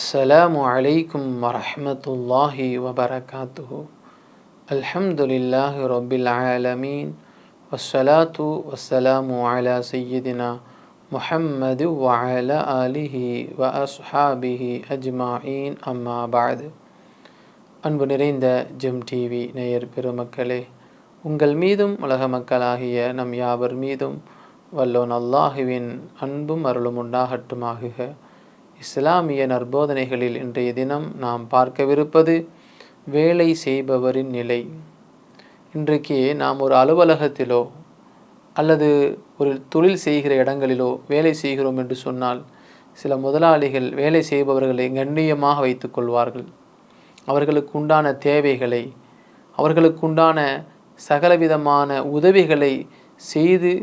السلام عليكم ورحمة الله وبركاته الحمد لله رب العالمين والصلاة والسلام على سيدنا محمد وعلى آله وأصحابه أجمعين أما بعد அன்பு நிறைந்த GeM TV நேயர் பெருமக்களே உங்கள் மீதும் உலக மக்களாகிய நம் யாவர் மீதும் வல்லோன் அல்லாஹுவின் அன்பும் அருளும் உண்டாகட்டுமாகுக இஸ்லாமிய நற்போதனைகளில் இன்றைய தினம் நாம் பார்க்கவிருப்பது வேலை செய்பவரின் நிலை. இன்றைக்கு நாம் ஒரு அலுவலகத்திலோ அல்லது ஒரு தொழில் செய்கிற இடங்களிலோ வேலை செய்கிறோம் என்று சொன்னால் சில முதலாளிகள் வேலை செய்பவர்களை கண்ணியமாக வைத்துக் கொள்வார்கள். அவர்களுக்கு உண்டான தேவைகளை அவர்களுக்கு உண்டான சகலவிதமான உதவிகளை செய்து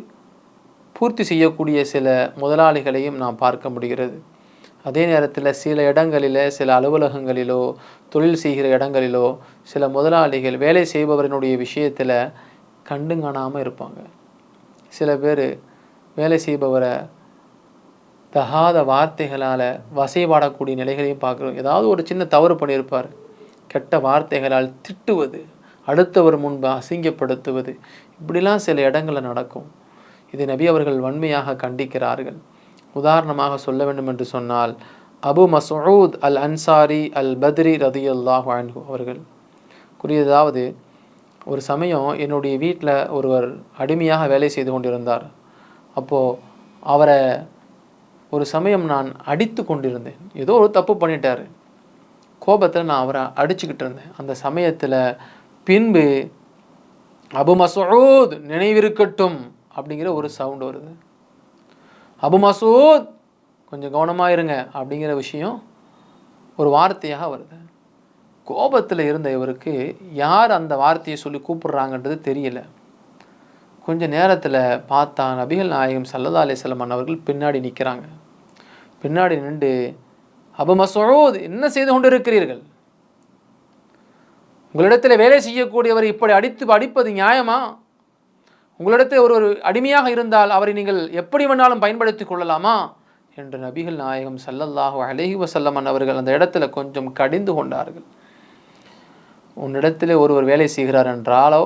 பூர்த்தி செய்யக்கூடிய சில முதலாளிகளையும் நாம் பார்க்க முடிகிறது. அதே நேரத்தில் சில இடங்களில் சில அலுவலகங்களிலோ தொழில் செய்கிற இடங்களிலோ சில முதலாளிகள் வேலை செய்பவரினுடைய விஷயத்தில் கண்டு காணாமல் இருப்பாங்க. சில பேர் வேலை செய்பவரை தகாத வார்த்தைகளால் வசைபாடக்கூடிய நிலைகளையும் பார்க்குறோம். ஏதாவது ஒரு சின்ன தவறு பண்ணியிருப்பார். கெட்ட வார்த்தைகளால் திட்டுவது அடுத்தவர் முன்பு அசிங்கப்படுத்துவது இப்படிலாம் சில இடங்களில் நடக்கும். இது நபி அவர்கள் வன்மையாக கண்டிக்கிறார்கள். உதாரணமாக சொல்ல வேண்டும் என்று சொன்னால் அபு மசூத் அல் அன்சாரி அல் பத்ரி ரதி அல்லாஹ் அன்ஹு அவர்கள் கூறியதாவது ஒரு சமயம் என்னுடைய வீட்டில் ஒருவர் அடிமையாக வேலை செய்து கொண்டிருந்தார். அப்போது அவரை ஒரு சமயம் நான் அடித்து கொண்டிருந்தேன். ஏதோ ஒரு தப்பு பண்ணிட்டார். கோபத்தில் நான் அவரை அடிச்சுக்கிட்டு இருந்தேன். அந்த சமயத்தில் பின்பு அபு மசூத் நினைவிருக்கட்டும் அப்படிங்கிற ஒரு சவுண்டு வருது. அபு மசூத் கொஞ்சம் கவனமாக இருங்க அப்படிங்கிற விஷயம் ஒரு வார்த்தையாக வருது. கோபத்தில் இருந்த இவருக்கு யார் அந்த வார்த்தையை சொல்லி கூப்பிடுறாங்கன்றது தெரியல. கொஞ்ச நேரத்தில் பார்த்தா நபிகள் நாயகம் சல்லதா அலிஸ்லாம் அவர்கள் பின்னாடி நிற்கிறாங்க பின்னாடி நின்று அபு மசூத் என்ன செய்து கொண்டு இருக்கிறீர்கள் உங்களிடத்தில் வேலை செய்யக்கூடியவர் இப்படி அடித்து அடிப்பது நியாயமா? உங்களிடத்தில் ஒரு ஒரு அடிமையாக இருந்தால் அவரை நீங்கள் எப்படி வேணாலும் பயன்படுத்தி கொள்ளலாமா? என்று நபிகள் நாயகம் சல்லல்லாஹு அலஹி வசல்லமன் அவர்கள் அந்த இடத்துல கொஞ்சம் கடிந்து கொண்டார்கள். உன்னிடத்தில் ஒருவர் வேலை செய்கிறார் என்றாலோ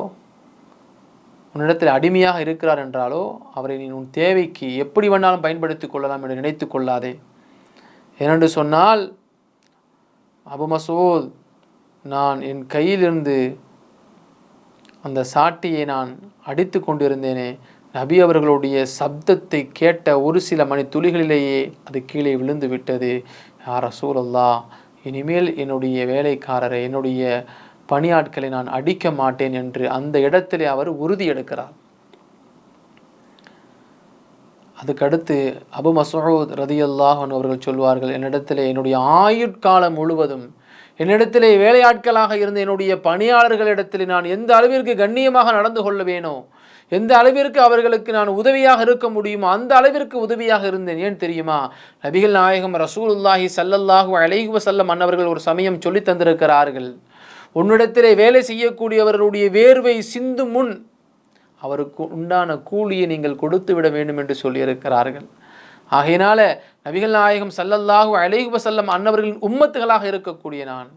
உன்னிடத்தில் அடிமையாக இருக்கிறார் என்றாலோ அவரை நீ உன் தேவைக்கு எப்படி வேணாலும் பயன்படுத்தி கொள்ளலாம் என்று நினைத்து கொள்ளாதே. ஏனென்று சொன்னால் அபு மசூத் நான் என் கையிலிருந்து அந்த சாட்டியை நான் அடித்து கொண்டிருந்தேனே. நபி அவர்களுடைய சப்தத்தை கேட்ட ஒரு சில மணி துளிகளிலேயே அது கீழே விழுந்து விட்டது. யார சூழல்லா இனிமேல் என்னுடைய வேலைக்காரரை என்னுடைய பணியாட்களை நான் அடிக்க மாட்டேன் என்று அந்த இடத்திலே அவர் உறுதி எடுக்கிறார். அதுக்கடுத்து அபு மசூத் ரதியல்லாஹன் அவர்கள் சொல்வார்கள் என்னிடத்தில் என்னுடைய ஆயுட்காலம் முழுவதும் என்னிடத்திலே வேலையாட்களாக இருந்த என்னுடைய பணியாளர்களிடத்தில் நான் எந்த அளவிற்கு கண்ணியமாக நடந்து கொள்ள வேணும் எந்த அளவிற்கு அவர்களுக்கு நான் உதவியாக இருக்க முடியுமோ அந்த அளவிற்கு உதவியாக இருந்தேன். ஏன் தெரியுமா? நபிகள் நாயகம் ரசூலுல்லாஹி சல்லல்லாஹு அலைஹி செல்லம் அன்னவர்கள் ஒரு சமயம் சொல்லி தந்திருக்கிறார்கள். உன்னிடத்திலே வேலை செய்யக்கூடியவர்களுடைய வேர்வை சிந்து முன் அவருக்கு உண்டான கூலியை நீங்கள் கொடுத்து விட வேண்டும் என்று சொல்லியிருக்கிறார்கள். ஆகையினால நபிகள் நாயகம் சல்லல்லாஹு அலைஹி வசல்லம் அன்னவர்களின் உம்மத்துகளாக இருக்கக்கூடிய நான்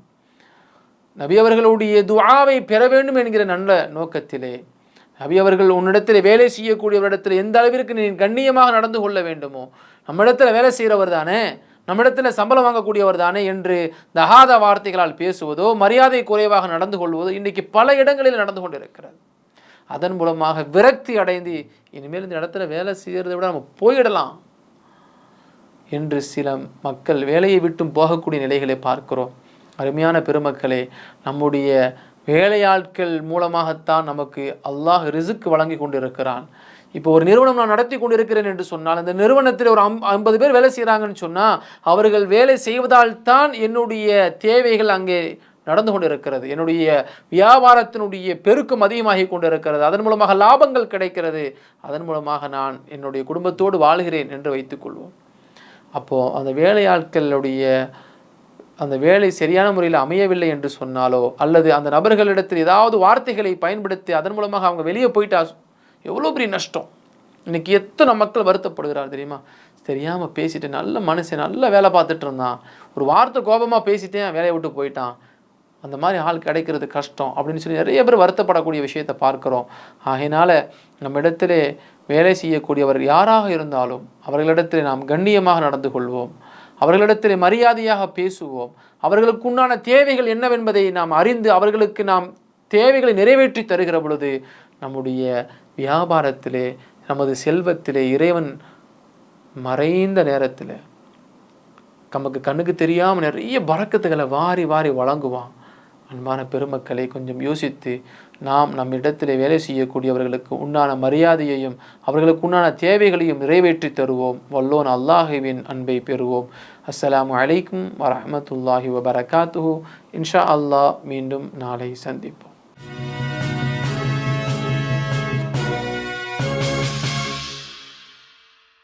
நபி அவர்களுடைய துவாவை பெற வேண்டும் என்கிற நல்ல நோக்கத்திலே நபி அவர்கள் உன்னிடத்தில் வேலை செய்யக்கூடியவரிடத்தில் எந்த அளவிற்கு நீ கண்ணியமாக நடந்து கொள்ள வேண்டுமோ நம்மிடத்தில் வேலை செய்கிறவர் தானே நம்மிடத்தில் சம்பளம் வாங்கக்கூடியவர் தானே என்று தகாத வார்த்தைகளால் பேசுவதோ மரியாதை குறைவாக நடந்து கொள்வதோ இன்றைக்கு பல இடங்களில் நடந்து கொண்டிருக்கிறது. அதன் மூலமாக விரக்தி அடைந்து இனிமேல் இந்த இடத்துல வேலை செய்கிறத விட நம்ம போயிடலாம். என்று சில மக்கள் வேலையை விட்டும் போகக்கூடிய நிலைகளை பார்க்கிறோம். அருமையான பெருமக்களே நம்முடைய வேலையாட்கள் மூலமாகத்தான் நமக்கு அல்லாஹ் ரிசுக்கு வழங்கி கொண்டிருக்கிறான். இப்போ ஒரு நிறுவனம் நான் நடத்தி கொண்டிருக்கிறேன் என்று சொன்னால் அந்த நிறுவனத்தில் ஒரு அம் ஐம்பது பேர் வேலை செய்கிறாங்கன்னு சொன்னால் அவர்கள் வேலை செய்வதால் தான் என்னுடைய தேவைகள் அங்கே நடந்து கொண்டிருக்கிறது. என்னுடைய வியாபாரத்தினுடைய பெருக்கம் அதிகமாகி கொண்டிருக்கிறது. அதன் மூலமாக லாபங்கள் கிடைக்கிறது. அதன் மூலமாக நான் என்னுடைய குடும்பத்தோடு வாழ்கிறேன் என்று வைத்துக்கொள்வோம் அப்போது அந்த வேலையாட்களுடைய அந்த வேலை சரியான முறையில் அமையவில்லை என்று சொன்னாலோ அல்லது அந்த நபர்களிடத்தில் ஏதாவது வார்த்தைகளை பயன்படுத்தி அதன் மூலமாக அவங்க வெளியே போயிட்டா எவ்வளோ பெரிய நஷ்டம். இன்னைக்கு எத்தனை மக்கள் வருத்தப்படுகிறார் தெரியுமா? தெரியாமல் பேசிட்டு நல்ல மனுஷன் நல்ல வேலை பார்த்துட்டு இருந்தான். ஒரு வார்த்தை கோபமாக பேசிட்டேன் வேலையை விட்டு போயிட்டான். அந்த மாதிரி ஆள் கிடைக்கிறது கஷ்டம் அப்படின்னு சொல்லி நிறைய பேர் வருத்தப்படக்கூடிய விஷயத்தை பார்க்குறோம். ஆகையினால் நம்மிடத்திலே வேலை செய்யக்கூடியவர் யாராக இருந்தாலும் அவர்களிடத்தில் நாம் கண்ணியமாக நடந்து கொள்வோம். அவர்களிடத்தில் மரியாதையாக பேசுவோம். அவர்களுக்கு உண்டான தேவைகள் என்னவென்பதை நாம் அறிந்து அவர்களுக்கு நாம் தேவைகளை நிறைவேற்றி தருகிற பொழுது நம்முடைய வியாபாரத்திலே நமது செல்வத்திலே இறைவன் மறைந்த நேரத்தில் நமக்கு கண்ணுக்கு தெரியாமல் நிறைய பறக்கத்துகளை வாரி வாரி வழங்குவான். அன்பான பெருமக்களை கொஞ்சம் யோசித்து நாம் நம் இடத்திலே வேலை செய்யக்கூடியவர்களுக்கு உண்டான மரியாதையையும் அவர்களுக்கு உண்டான தேவைகளையும் நிறைவேற்றி தருவோம். வல்லோன் அல்லாஹுவின் அன்பை பெறுவோம். அஸ்லாம் அலைக்கும் வரமத்துல்லாஹி வபரகாத்து இன்ஷா அல்லாஹ் மீண்டும் நாளை சந்திப்போம்.